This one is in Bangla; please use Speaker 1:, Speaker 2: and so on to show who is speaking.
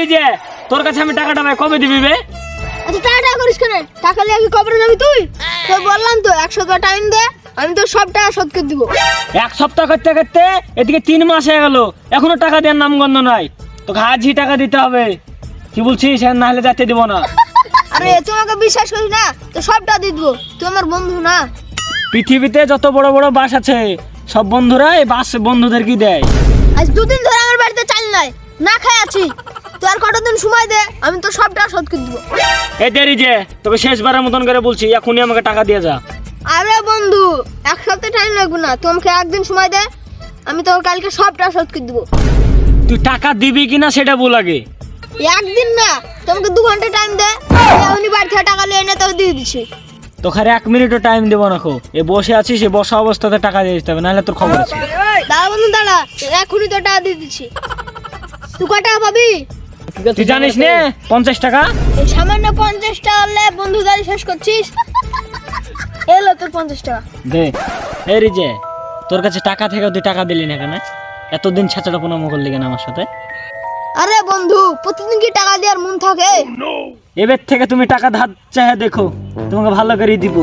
Speaker 1: রিজে তোর কাছে আমি টাকাটা ভাই কবে দিবি বে?
Speaker 2: আচ্ছা টাকা টাকা করিস কেন? টাকা কি কবরে যাবি তুই? তো বললাম তো একশো টাকা টাইম দে আমি তো সব টাকা শোধ করে দিব।
Speaker 1: এক সপ্তাহ করতে করতে এদিকে তিন মাস হয়ে গেল এখনও টাকা দেওয়ার নামগন্ধ নাই। তোকে আজই টাকা দিতে হবে। কি বলছিস? আর না হলে যাতে দিব না।
Speaker 2: আরে তোমাকে বিশ্বাস করিস না? তো সব টাকা দিয়ে দিব। তুই আমার বন্ধু না?
Speaker 1: পৃথিবীতে যত বড় বড় বাস আছে সব বন্ধুরা এই বাস বন্ধুদেরকে দেয়?
Speaker 2: আজ দুদিন ধরে আমার বাড়িতে চাল নাই। না খাই আছি। তুই আর কটা দিন সময় দে? আমি তো সব টাকা শোধ করে দিব।
Speaker 1: এই দেরি যে তোকে শেষবারের মতন করে বলছি এখনই আমাকে টাকা দিয়ে যা।
Speaker 2: আরে বন্ধু এক সপ্তাহ টাইম লাগবে না। তুই আমাকে একদিন সময় দে আমি তোকে কালকে সব টাকা শোধ করে দিব।
Speaker 1: তুই টাকা দিবি কিনা সেটা বল আগে।
Speaker 2: একদিন না তোমাকে দু ঘণ্টা টাইম দে আমি বাড়ি থেকে টাকা নিয়ে এনে তোকে দিয়ে দিচ্ছি।
Speaker 1: তোকে এক মিনিটও টাইম দেবো না খো। এ বসে আছিস এ বসা অবস্থাতে টাকা দিয়ে দিতে হবে নাহলে তোর খবর আছে।
Speaker 2: দাঁড়া বন্ধু দাঁড়া। এখনই তো টাকা দিয়ে দিচ্ছি। তুই কয় টাকা পাবি?
Speaker 1: তুই জানিস নে? পঞ্চাশ টাকা?
Speaker 2: এই সামান্য পঞ্চাশ টাকা হলে বন্ধু গাড়ি শেষ করছিস? এলো তোর পঞ্চাশ টাকা।
Speaker 1: দে। এই রিজে তোর কাছে টাকা থেকে তুই টাকা দিলি না কেন? এতদিন ছাচাটা পুনম করলি কেন আমার সাথে।
Speaker 2: আরে বন্ধু প্রতিদিন কি টাকা দেওয়ার মন থাকে?
Speaker 1: এবার থেকে তুমি টাকা ধার চাহে দেখো তোমাকে ভালো করে দিব।